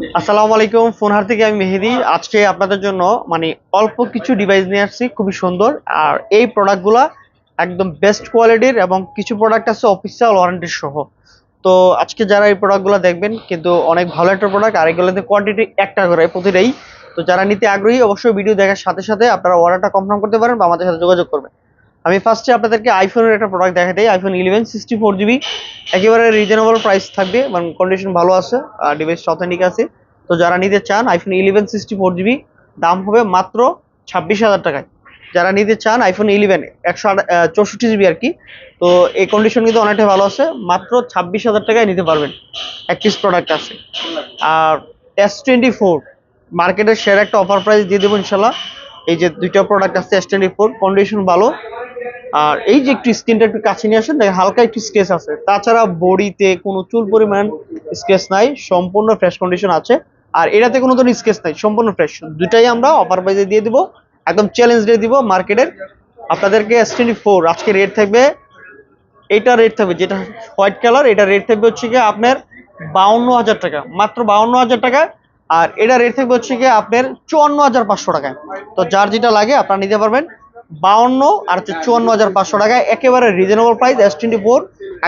আসসালামু আলাইকুম ফোন ফোনহার থেকে আমি মেহেদি। আজকে আপনাদের জন্য মানে অল্প কিছু ডিভাইস নিয়ে আসছি, খুবই সুন্দর। আর এই প্রোডাক্টগুলা একদম বেস্ট কোয়ালিটির এবং কিছু প্রোডাক্ট আছে অফিসিয়াল ওয়ারেন্টি সহ তো আজকে যারা এই প্রোডাক্টগুলো দেখবেন, কিন্তু অনেক ভালো একটা প্রোডাক্ট আর এগুলোতে কোয়ান্টিটি একটা করে প্রতিটাই। তো যারা নিতে আগ্রহী, অবশ্যই ভিডিও দেখার সাথে সাথে আপনারা অর্ডারটা কনফার্ম করতে পারেন বা আমাদের সাথে যোগাযোগ করবেন। আমি ফার্স্টে আপনাদেরকে আইফোনের একটা প্রোডাক্ট দেখা দিই। IPhone eleven sixty four GB একেবারে রিজনেবল প্রাইস থাকবে মানে কন্ডিশন ভালো আছে, আর ডিভাইসটা অথেন্টিক আছে। তো যারা নিতে চান iPhone eleven sixty four GB দাম হবে মাত্র ছাব্বিশ হাজার টাকায়। যারা নিতে চান আইফোন ইলেভেন একশো চৌষট্টি জিবি আর কি। তো এই কন্ডিশন কিন্তু অনেকটাই ভালো আছে, মাত্র ছাব্বিশ হাজার টাকায় নিতে পারবেন। এক পিস প্রোডাক্ট আছে। আর এস টোয়েন্টি ফোর মার্কেটের সেরা একটা অফার প্রাইস দিয়ে দেবো ইনশাল্লাহ। এই যে দুইটা প্রোডাক্ট আছে এস টোয়েন্টি ফোর কন্ডিশন ভালো। আর এই যে একটু স্কিনটা একটু কাছে নিয়ে আসেন, দেখেন হালকা একটু স্কেচ আছে। তাছাড়া বডিতে কোনো চুল পরিমাণ স্কেচ নাই, সম্পূর্ণ ফ্রেশ কন্ডিশন আছে। আর এটাতে কোনো ধরনের স্কেচ নাই, সম্পূর্ণ ফ্রেশ দুটাই আমরা অফার প্রাইজে দিয়ে দিব, একদম চ্যালেঞ্জ দিয়ে দিব মার্কেটের আপনাদেরকে এস টোয়েন্টি ফোর আজকে রেট থাকবে এইটা রেট থাকবে যেটা হোয়াইট কালার এটা রেট থাকবে হচ্ছে গিয়ে আপনার বাউন্ন হাজার টাকা, মাত্র বাউন্ন হাজার টাকা। আর এটা রেট থাকবে হচ্ছে গিয়ে আপনার চুয়ান্ন হাজার পাঁচশো টাকায় তো যার যেটা লাগে আপনারা নিতে পারবেন। বাউন্ন আর হচ্ছে চুয়ান্ন হাজার পাঁচশো টাকায় একেবারে reasonable price S twenty four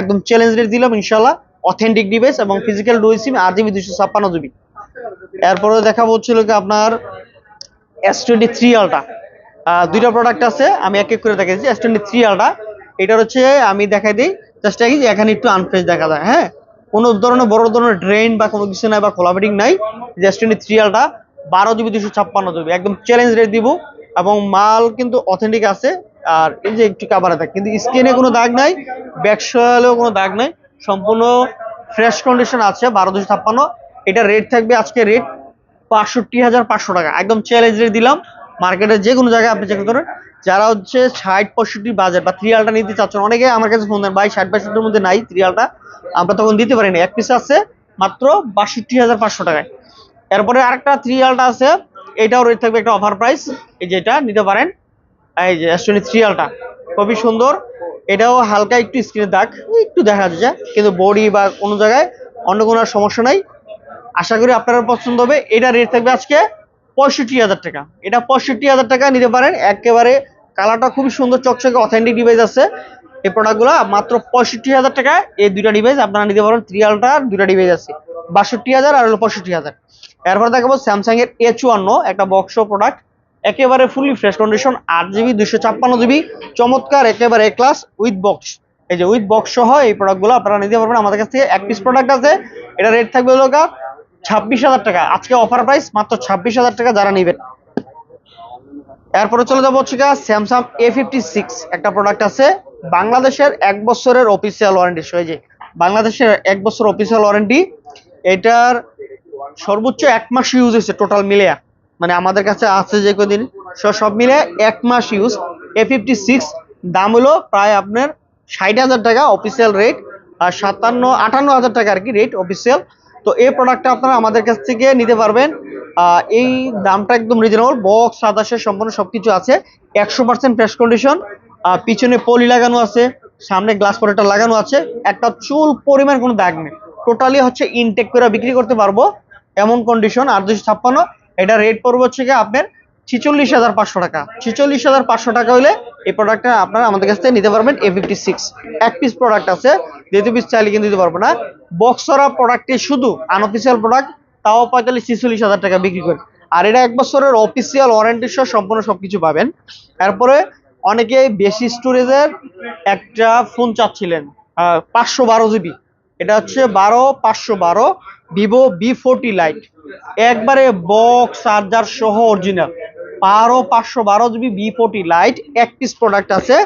একদম চ্যালেঞ্জ রেট দিলাম ইনশাল্লাহ অথেন্টিক ডিভাইস এবং ফিজিক্যাল ডুই সিম আট জিবি দুশো ছাপ্পান্ন জিবি এরপরে দেখা হচ্ছিল কি আপনার এস টোয়েন্টি থ্রি আলটা দুইটা প্রোডাক্ট আছে, আমি এক এক করে দেখাচ্ছি এস টোয়েন্টি থ্রি আলটা এটার হচ্ছে আমি দেখাই দিই জাস্ট কি এখানে একটু আনফ্রেশ দেখা যায় হ্যাঁ? কোনো ধরনের বড় ধরনের ড্রেন বা কোনো কিছু নাই বা কোলাবেটিং নাই। এস টোয়েন্টি থ্রি আলটা বারো জিবি দুশো ছাপ্পান্ন জিবি একদম চ্যালেঞ্জ রেট দিব। এবং মাল কিন্তু অথেন্টিক আছে। আর এই যে একটু কাভারে দাগ কিন্তু স্কিনে কোনো দাগ নাই ব্যাকসলেও কোনো দাগ নাই, সম্পূর্ণ ফ্রেশ কন্ডিশন আছে, বারো দুশো ছাপ্পান্ন। এটা রেট থাকবে আজকে রেট বাষট্টি হাজার পাঁচশো টাকা। একদম চ্যালেঞ্জ রেট দিলাম মার্কেটের যে কোনো জায়গায় আপনি চেক করেন যারা হচ্ছে ষাট পঁয়ষট্টি বাজার বা থ্রিয়ালটা নিতে চাচ্ছেন, অনেকে আমার কাছে ফোন দেন, ভাই, ষাট পঁয়ষট্টির মধ্যে নাই থ্রিয়ালটা আমরা তখন দিতে পারিনি। এক পিস আছে মাত্র বাষট্টি হাজার পাঁচশো টাকায়। এরপরে আরেকটা থ্রিয়ালটা আছে এটাও রেট থাকবে একটা অফার প্রাইস এই যে এটা, নিতে পারেন। এই যে টোয়েন্টি থ্রিয়ালটা খুবই সুন্দর। এটাও হালকা একটু স্ক্রিনের দাগ একটু দেখা যাচ্ছে, কিন্তু বডি বা কোনো জায়গায় অন্য কোনো সমস্যা নাই। আশা করি আপনারা পছন্দ হবে। এটা রেট থাকবে আজকে পঁয়ষট্টি হাজার টাকা। এটা পঁয়ষট্টি হাজার টাকা নিতে পারেন। একেবারে কালারটা খুবই সুন্দর, চকচকে অথেন্টিক ডিভাইস আছে। এই প্রোডাক্টগুলো মাত্র পঁয়ষট্টি হাজার টাকা এই দুইটা ডিভাইস আপনারা নিতে পারেন। ত্রিয়ালটা দুইটা ডিভাইস আছে। বাষট্টি হাজার আর হলো পঁয়ষট্টি হাজার। এরপর দেখাবো স্যামসাং এর এ চুয়ান্ন, একটা বক্স প্রোডাক্ট একেবারে ফুলি ফ্রেশ কন্ডিশন আট জিবি দুশো ছাপ্পান্ন জিবি চমৎকার, একেবারে ক্লাস উইথ বক্স এই যে উইথ বক্স সহ এই প্রোডাক্টগুলো আপনারা নিতে পারবেন। আমাদের কাছ থেকে এক পিস প্রোডাক্ট আছে। এটা রেট থাকবে হলো ছাব্বিশ হাজার টাকা। আজকে অফার প্রাইস মাত্র ছাব্বিশ হাজার টাকা যারা নেবেন। এরপরে চলে যাব হচ্ছে স্যামসাং এ ফিফটি সিক্স একটা প্রোডাক্ট আছে। বাংলাদেশের এক বছরের অফিসিয়াল ওয়ারেন্টি সে যে বাংলাদেশের এক বছর অফিসিয়াল ওয়ারেন্টি এটার সর্বোচ্চ এক মাস ইউজ হয়েছে টোটাল মিলে মানে আমাদের কাছে আছে যে কদিন, সব সব মিলে এক মাস ইউজ এ ফিফটি সিক্স দাম হলো প্রায় আপনার ষাট হাজার টাকা অফিসিয়াল রেট আর সাতান্ন, আটান্ন হাজার টাকা আর কি রেট অফিসিয়াল তো এই প্রোডাক্টটা আপনারা আমাদের কাছ থেকে নিতে পারবেন। এই দামটা একদম রিজনেবল বক্স সাদাসের সম্পূর্ণ সবকিছু আছে। একশো পার্সেন্ট ফ্রেশ কন্ডিশন পিছনে পলি লাগানো আছে, সামনে গ্লাস প্রোটেক্টর লাগানো আছে। একটা চুল পরিমাণ কোনো দাগ নেই। টোটালি হচ্ছে ইনটেক করে বিক্রি করতে পারব। এমন কন্ডিশন আর দুশো ছাপ্পান্ন। এটা রেট পড়বে হচ্ছে গিয়ে আপনার ছিচল্লিশ হাজার পাঁচশো টাকা। ছিচল্লিশ হাজার পাঁচশো টাকা হলে এই প্রোডাক্টটা আপনারা আমাদের কাছ থেকে নিতে পারবেন এ ফিফটি সিক্স এক পিস প্রোডাক্ট আছে, যেহেতু পিস চাইলে কিন্তু দিতে পারব না। বক্সরা প্রোডাক্টটি শুধু আনঅফিসিয়াল প্রোডাক্ট তাও পঁয়তাল্লিশ ছিচল্লিশ হাজার টাকা বিক্রি করে। আর এটা এক বছরের অফিসিয়াল ওয়ারেন্টি সহ সম্পূর্ণ সবকিছু পাবেন। তারপরে অনেকে বেশি স্টোরেজের একটা ফোন চাচ্ছিলেন পাঁচশো বারো জিবি এটা হচ্ছে বারো, পাঁচশো বারো, ভিভো বি ফোরটি লাইট একবারে বক্স চার্জার সহ অরিজিনাল বারো, পাঁচশো বারো জিবি বি ফোরটি লাইট এক পিস প্রোডাক্ট আছে।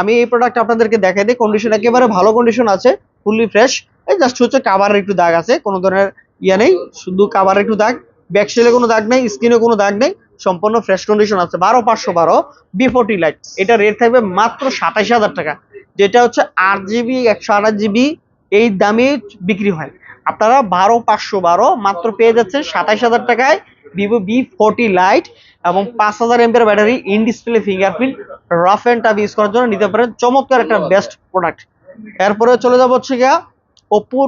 আমি এই প্রোডাক্ট আপনাদেরকে দেখাই দিই। কন্ডিশন একেবারে ভালো কন্ডিশন আছে ফুললি ফ্রেশ এই জাস্ট হচ্ছে কাভারের একটু দাগ আছে, কোনো ধরনের ইয়ে নেই। শুধু কাভারের একটু দাগ। ব্যাকসেলে কোনো দাগ নেই স্ক্রিনে কোনো দাগ নেই। সম্পূর্ণ ফ্রেশ কন্ডিশন আছে। বারো, পাঁচশো বারো বি ফোরটি লাইট এটা রেট থাকবে মাত্র সাতাশ হাজার টাকা। যেটা হচ্ছে আট জিবি একশো আঠাশ জিবি এই দামে বিক্রি হয়। আপনারা বারো পাঁচশো বারো, মাত্র পেয়ে যাচ্ছেন সাতাইশ হাজার টাকায় ভিভো বি ফোরটি লাইট এবং পাঁচ হাজার এমপের battery in display fingerprint rough and tough use করার জন্য নিতে পারেন। চমৎকার একটা বেস্ট প্রোডাক্ট এরপরে চলে যাব হচ্ছে গিয়া ওপোর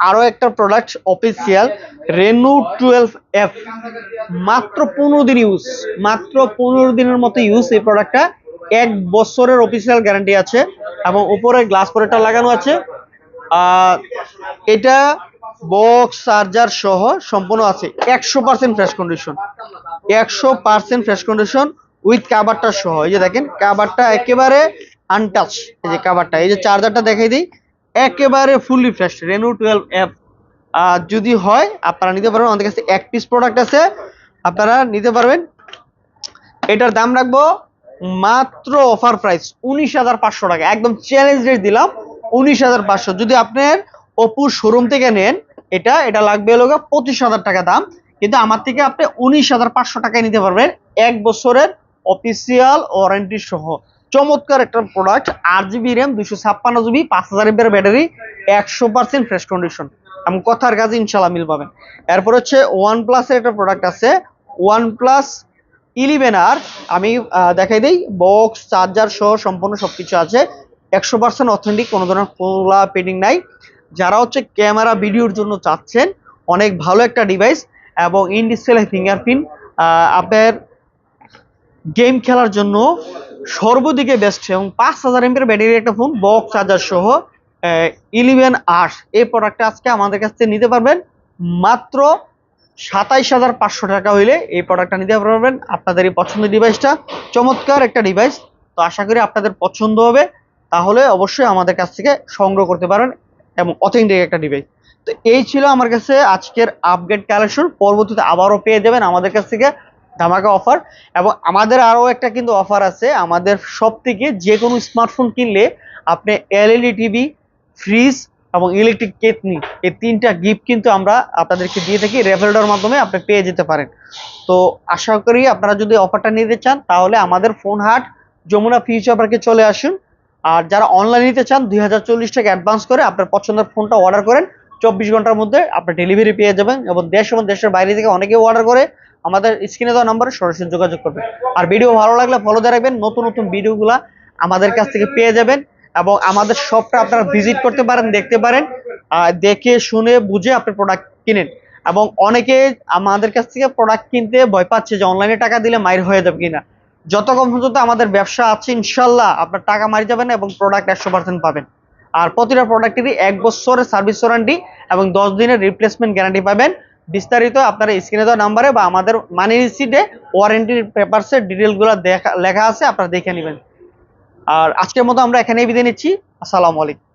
আরও একটা product official Reno twelve F মাত্র পনেরো দিন ইউজ মাত্র পনেরো দিনের মতো ইউজ এই প্রোডাক্টটা এক বছরের অফিসিয়াল গ্যারান্টি আছে এবং উপরে গ্লাস প্রোটেক্টর লাগানো আছে। এটা বক্স চার্জার সহ সম্পূর্ণ আছে। একশো পার্সেন্ট ফ্রেশ কন্ডিশন একশো পার্সেন্ট ফ্রেশ কন্ডিশন উইথ কাভারটা সহ। এই যে দেখেন কাভারটা একেবারে আনটাচ এই যে কাভারটা এই যে চার্জারটা দেখাই দিই, একেবারে ফুললি ফ্রেশ রেনু টুয়েলভ অ্যাপ যদি হয়, আপনারা নিতে পারবেন, আমাদের কাছে এক পিস প্রোডাক্ট আছে। আপনারা নিতে পারবেন। এটার দাম রাখব মাত্র অফার প্রাইস উনিশ হাজার পাঁচশো টাকা। একদম চ্যালেঞ্জ রেট দিলাম। উনিশ হাজার পাঁচশো। যদি আপনার অপুর শোরুম থেকে নেন, এটা এটা লাগবে হলো পঁচিশ হাজার টাকা দাম। কিন্তু আমার থেকে আপনি উনিশ হাজার পাঁচশো টাকায় নিতে পারবেন এক বছরের অফিসিয়াল ওয়ারেন্টি সহ। চমৎকার একটা প্রোডাক্ট আট জিবি র্যাম দুশো ছাপ্পান্ন জিবি, পাঁচ হাজার এমপের ব্যাটারি একশো পার্সেন্ট ফ্রেশ কন্ডিশন এবং কথার কাজে ইনশাল্লাহ মিল পাবেন। এরপর হচ্ছে ওয়ান প্লাসের একটা প্রোডাক্ট আছে ওয়ান প্লাস ইলেভেন আর আমি দেখাই দিই বক্স চার্জার সহ সম্পূর্ণ সবকিছু আছে। একশো পার্সেন্ট অথেন্টিক কোনো ধরনের খোলা পেডিং নাই। যারা হচ্ছে ক্যামেরা ভিডিওর জন্য চাচ্ছেন, অনেক ভালো একটা ডিভাইস এবং ইন ডিসপ্লে ফিঙ্গারপ্রিন্ট আপনার গেম খেলার জন্য সর্বদিকে বেস্ট এবং পাঁচ হাজার এমপির ব্যাটারি একটা ফোন বক্স চার্জার সহ ইলেভেন আর্স এই প্রোডাক্টটা আজকে আমাদের কাছ থেকে নিতে পারবেন। মাত্র সাতাইশ হাজার পাঁচশো টাকা হইলে এই প্রোডাক্টটা নিতে পারবেন। আপনাদের এই পছন্দের ডিভাইসটা চমৎকার একটা ডিভাইস তো আশা করি আপনাদের পছন্দ হবে। তাহলে অবশ্যই আমাদের কাছ থেকে সংগ্রহ করতে পারেন এবং অথেন্টিক একটা ডিভাইস তো এই ছিল আমার কাছে আজকের আপডেট কালেকশন পরবর্তীতে আবারও পেয়ে যাবেন আমাদের কাছ থেকে ধামাকা অফার এবং আমাদের আরও একটা কিন্তু অফার আছে, আমাদের সব থেকে যে কোনো স্মার্টফোন কিনলে আপনি এলইডি টিভি ফ্রিজ এবং ইলেকট্রিক কেতনি এই তিনটা গিফট কিন্তু আমরা আপনাদেরকে দিয়ে থাকি রেফারেডর মাধ্যমে আপনি পেয়ে যেতে পারেন। তো আশা করি আপনারা যদি অফারটা নিতে চান, তাহলে আমাদের ফোন হাট যমুনা ফিউচার পার্কে চলে আসুন। আর যারা অনলাইন নিতে চান, দুই হাজার চল্লিশ টাকা অ্যাডভান্স করে আপনার পছন্দের ফোনটা অর্ডার করেন, চব্বিশ ঘণ্টার মধ্যে আপনার ডেলিভারি পেয়ে যাবেন এবং দেশ এবং দেশের বাইরে থেকে অনেকেই অর্ডার করে আমাদের স্ক্রিনে দেওয়া নম্বরে সরাসরি যোগাযোগ করবেন। আর ভিডিও ভালো লাগলে ফলো দিয়ে রাখবেন, নতুন নতুন ভিডিওগুলা আমাদের কাছ থেকে পেয়ে যাবেন এবং আমাদের শপটা আপনারা ভিজিট করতে পারেন, দেখতে পারেন দেখে, শুনে, বুঝে আপনি প্রোডাক্ট কিনেন। এবং অনেকে আমাদের কাছ থেকে প্রোডাক্ট কিনতে ভয় পাচ্ছে যে অনলাইনে টাকা দিলে মাইর হয়ে যাবে কিনা। যতক্ষণ পর্যন্ত আমাদের ব্যবসা আছে, ইনশাল্লাহ আপনার টাকা মারি যাবেন এবং প্রোডাক্ট একশো পার্সেন্ট পাবেন। আর প্রতিটা প্রোডাক্টেরই এক বছরের সার্ভিস ওয়ারেন্টি এবং দশ দিনের রিপ্লেসমেন্ট গ্যারান্টি পাবেন। বিস্তারিত আপনারা স্ক্রিনে দেওয়া নাম্বারে বা আমাদের মানি রিসিটে ওয়ারেন্টির পেপারসের ডিটেলগুলো দেখা, লেখা আছে, আপনারা দেখে নেবেন। আর আজকের মতো আমরা এখানেই বিদায় নিচ্ছি। আসসালামু আলাইকুম।